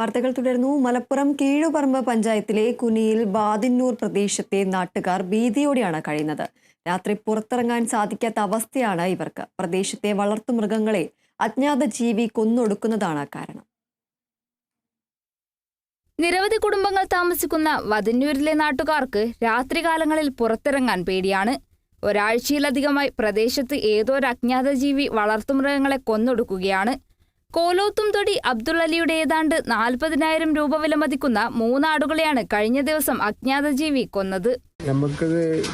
വാർത്തകൾ തുടർന്നു മലപ്പുറം കീഴുപറമ്പ് പഞ്ചായത്തിലെ കുനിയിൽ ബാദിന്നൂർ പ്രദേശത്തെ നാട്ടുകാർ ഭീതിയോടെയാണ് കഴിയുന്നത്. രാത്രി പുറത്തിറങ്ങാൻ സാധിക്കാത്ത അവസ്ഥയാണ് ഇവർക്ക്. പ്രദേശത്തെ വളർത്തുമൃഗങ്ങളെ അജ്ഞാത ജീവി കൊന്നൊടുക്കുന്നതാണ് കാരണം. നിരവധി കുടുംബങ്ങൾ താമസിക്കുന്ന വതിന്നൂരിലെ നാട്ടുകാർക്ക് രാത്രികാലങ്ങളിൽ പുറത്തിറങ്ങാൻ പേടിയാണ്. ഒരാഴ്ചയിലധികമായി പ്രദേശത്ത് ഏതോ ഒരു അജ്ഞാത ജീവി വളർത്തുമൃഗങ്ങളെ കൊന്നൊടുക്കുകയാണ്. കോലോത്തും തൊടി അബ്ദുൾ അലിയുടെ ഏതാണ്ട് നാൽപ്പതിനായിരം രൂപ വില മതിക്കുന്ന മൂന്നാടുകളെയാണ് കഴിഞ്ഞ ദിവസം അജ്ഞാത ജീവി കൊന്നത്. നമുക്ക്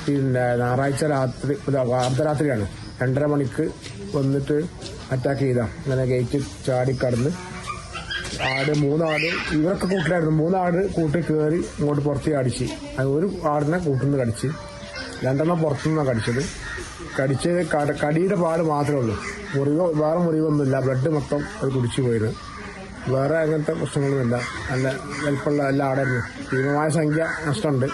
പിന്നെ ഞായറാഴ്ച രാത്രി അർദ്ധരാത്രിയാണ്. രണ്ടര മണിക്ക് വന്നിട്ട് അറ്റാക്ക് ചെയ്താ. അങ്ങനെ ഗേറ്റ് ചാടി കടന്ന്. ആട് മൂന്നാട് ഇവരൊക്കെ കൂട്ടിലായിരുന്നു. മൂന്നാട് കൂട്ടി കയറി ഇങ്ങോട്ട് പുറത്തേക്ക് അടിച്ച്. ഒരു ആടിനെ കൂട്ടുനിന്ന് കടിച്ച്. രണ്ടെണ്ണം പുറത്തുനിന്നാണ് കടിച്ചത്. കടിച്ചത് കട- കടിയുടെ പാട് മാത്രമേ ഉള്ളൂ. മുറിവ് വേറെ മുറിവൊന്നുമില്ല. ബ്ലഡ് മൊത്തം അത് കുടിച്ചു പോയത്. വേറെ അങ്ങനത്തെ പ്രശ്നങ്ങളൊന്നുമില്ല. നല്ല വലിപ്പമുള്ള എല്ലാ ആടായിരുന്നു. ഭീമമായ സംഖ്യ നഷ്ടമുണ്ട്.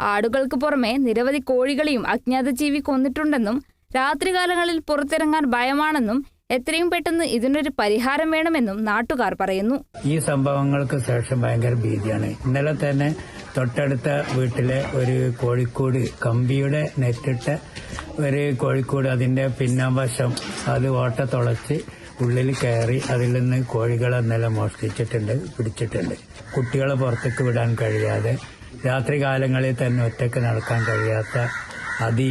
ആടുകൾക്ക് പുറമെ നിരവധി കോഴികളെയും അജ്ഞാത ജീവി കൊന്നിട്ടുണ്ടെന്നും രാത്രികാലങ്ങളിൽ പുറത്തിറങ്ങാൻ ഭയമാണെന്നും എത്രയും പെട്ടെന്ന് ഇതിനൊരു പരിഹാരം വേണമെന്നും നാട്ടുകാർ പറയുന്നു. ഈ സംഭവങ്ങൾക്ക് ശേഷം ഭയങ്കര ഭീതിയാണ്. ഇന്നലെ തന്നെ തൊട്ടടുത്ത വീട്ടിലെ ഒരു കോഴിക്കോട് കമ്പിയുടെ നെറ്റിട്ട ഒരു കോഴിക്കോട് അതിന്റെ പിന്നാവശം അത് ഓട്ട തുളച്ച് ഉള്ളിൽ കയറി അതിൽ നിന്ന് കോഴികളെ നില മോഷ്ടിച്ചിട്ടുണ്ട് പിടിച്ചിട്ടുണ്ട്. കുട്ടികളെ പുറത്തേക്ക് വിടാൻ കഴിയാതെ. രാത്രി കാലങ്ങളിൽ തന്നെ ഒറ്റയ്ക്ക് നടക്കാൻ കഴിയാത്ത അതി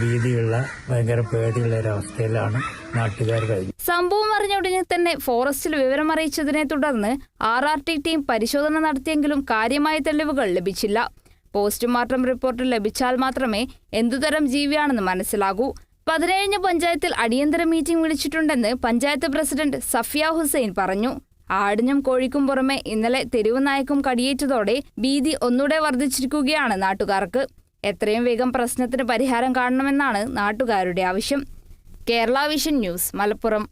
ഭീതിയുള്ള ഭയങ്കര പേടിയുള്ള ഒരവസ്ഥയിലാണ് നാട്ടുകാർ കഴിഞ്ഞത്. സംഭവം അറിഞ്ഞ ഉടനെ തന്നെ ഫോറസ്റ്റിൽ വിവരം അറിയിച്ചതിനെ തുടർന്ന് ആർ ആർ ടി ടീം പരിശോധന നടത്തിയെങ്കിലും കാര്യമായ തെളിവുകൾ ലഭിച്ചില്ല. പോസ്റ്റ്മോർട്ടം റിപ്പോർട്ട് ലഭിച്ചാൽ മാത്രമേ എന്തുതരം ജീവിയാണെന്ന് മനസ്സിലാകൂ. പതിനേഴിന് പഞ്ചായത്തിൽ അടിയന്തര മീറ്റിംഗ് വിളിച്ചിട്ടുണ്ടെന്ന് പഞ്ചായത്ത് പ്രസിഡന്റ് സഫിയ ഹുസൈൻ പറഞ്ഞു. ആടിനും കോഴിക്കും പുറമെ ഇന്നലെ തെരുവ് കടിയേറ്റതോടെ ഭീതി ഒന്നുകൂടെ വർദ്ധിച്ചിരിക്കുകയാണ് നാട്ടുകാർക്ക്. എത്രയും വേഗം പ്രശ്നത്തിന് പരിഹാരം കാണണമെന്നാണ് നാട്ടുകാരുടെ ആവശ്യം. Kerala vision news Malappuram.